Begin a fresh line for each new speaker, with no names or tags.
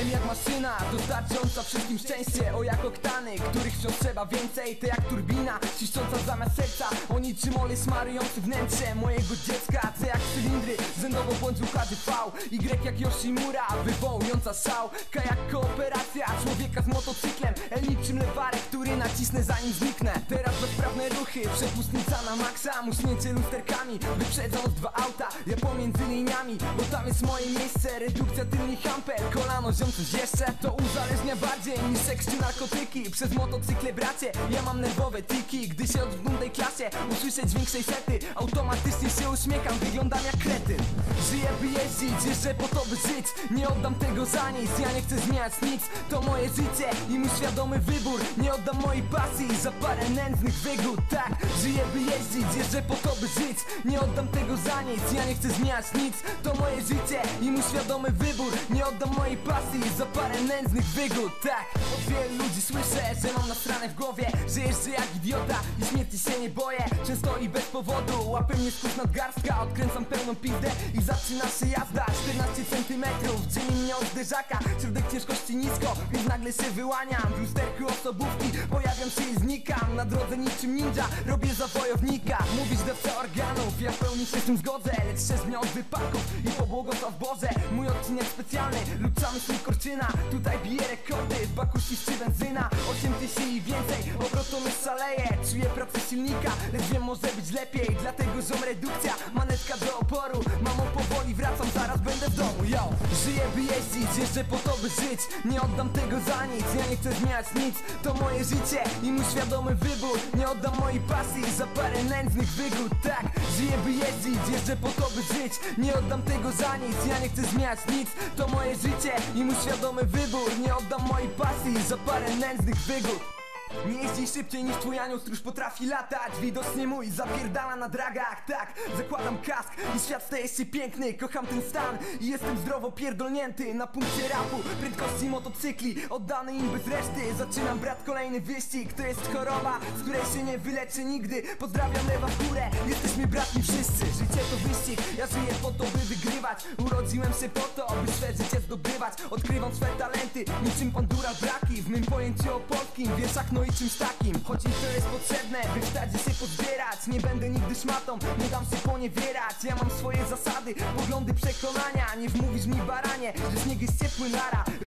M jak maszyna, dostarczająca wszystkim szczęście. O jak oktany, których wciąż trzeba więcej. To jak turbina, ciszcząca zamiast serca. O niczym olej smarujący wnętrze mojego dziecka. C jak cylindry, zędowo bądź UHDV Y jak Yoshimura, wywołująca szał. K jak kooperacja człowieka z motocyklem. L niczym lewarek, który nacisnę zanim zniknę. Teraz bezprawne ruchy, przepustnica na maksa. Muśnięcie lusterkami, wyprzedzając dwa auta. Ja pomiędzy liniami, bo tam jest moje miejsce. Redukcja tylnych ampel, kolano ziom coś jeszcze. To uzależnia bardziej niż seks czy narkotyki. Przez motocykle bracie, ja mam nerwowe tiki. Gdy się odwrócę tej klasie, usłyszę dźwięk sety. Automatycznie się uśmiecham, wyglądam jak kretyn. Żyję by jeździć, jeżdżę po to by żyć. Nie oddam tego za nic, ja nie chcę zmieniać nic. To moje życie i mój świadomy wybór. Nie oddam mojej pasji za parę nędznych wygód Tak, żyję by jeździć, jeżdżę po to by żyć. Nie oddam tego za nic, ja nie chcę zmieniać nic. To moje życie i mój świadomy wybór. Nie oddam mojej pasji za parę nędznych wygód Tak, od wielu ludzi słyszę, że mam nasrane w głowie. Że jeżdżę jak idiota i śmierci się nie boję. Często i bez powodu, łapy mnie skórz nadgarstka. Odkręcam pełną pizdę i zaczyna się jazda. 14 centymetrów, dzieli mnie od zderzaka. Środek ciężkości nisko, więc nagle się wyłaniam. W lusterku osobówki pojawiam się i znikam. Na drodze niczym ninja, robię za wojownika Mówisz dawca organów, ja w pełni się z tym zgodzę. Lecz się zmian od wypadków i pobłogosław Boże. Mój odcinek specjalny, luczamy tym korczyna Tutaj bije rekordy, w baku świszczy benzyna. 8 tysięcy i więcej, obrotom już szaleje. Czuję pracę silnika, lecz wiem może być lepiej. Dlatego ziom redukcja, manetka do oporu. Mamo powoli wracam, zaraz będę jeździć, jeszcze po to by żyć. Nie oddam tego za nic, ja nie chcę zmieniać nic. To moje życie i mój świadomy wybór. Nie oddam mojej pasji za parę nędznych wygód. Tak, żyję by jeździć, jeszcze po to by żyć. Nie oddam tego za nic, ja nie chcę zmieniać nic. To moje życie i mój świadomy wybór. Nie oddam mojej pasji za parę nędznych wygód. Nie jeździ szybciej niż twój anioł stróż potrafi latać. Widocznie mój zapierdala na dragach. Tak, zakładam kask i świat staje się piękny. Kocham ten stan i jestem zdrowo pierdolnięty. Na punkcie rapu, prędkości motocykli Oddany im bez reszty. Zaczynam brat kolejny wyścig. To jest choroba, z której się nie wyleczy nigdy. Pozdrawiam lewa w górę, jesteśmy bratni wszyscy. Życie to wyścig, ja żyję po to Urodziłem się po to, by swe życie zdobywać. Odkrywam swe talenty, niczym pandura braki. W mym pojęciu o polskim, wierszach no i czymś takim. Choć mi to jest potrzebne, by w się pozbierać. Nie będę nigdy szmatą, nie dam się poniewierać. Ja mam swoje zasady, poglądy, przekonania. Nie wmówisz mi baranie, że śnieg jest ciepły nara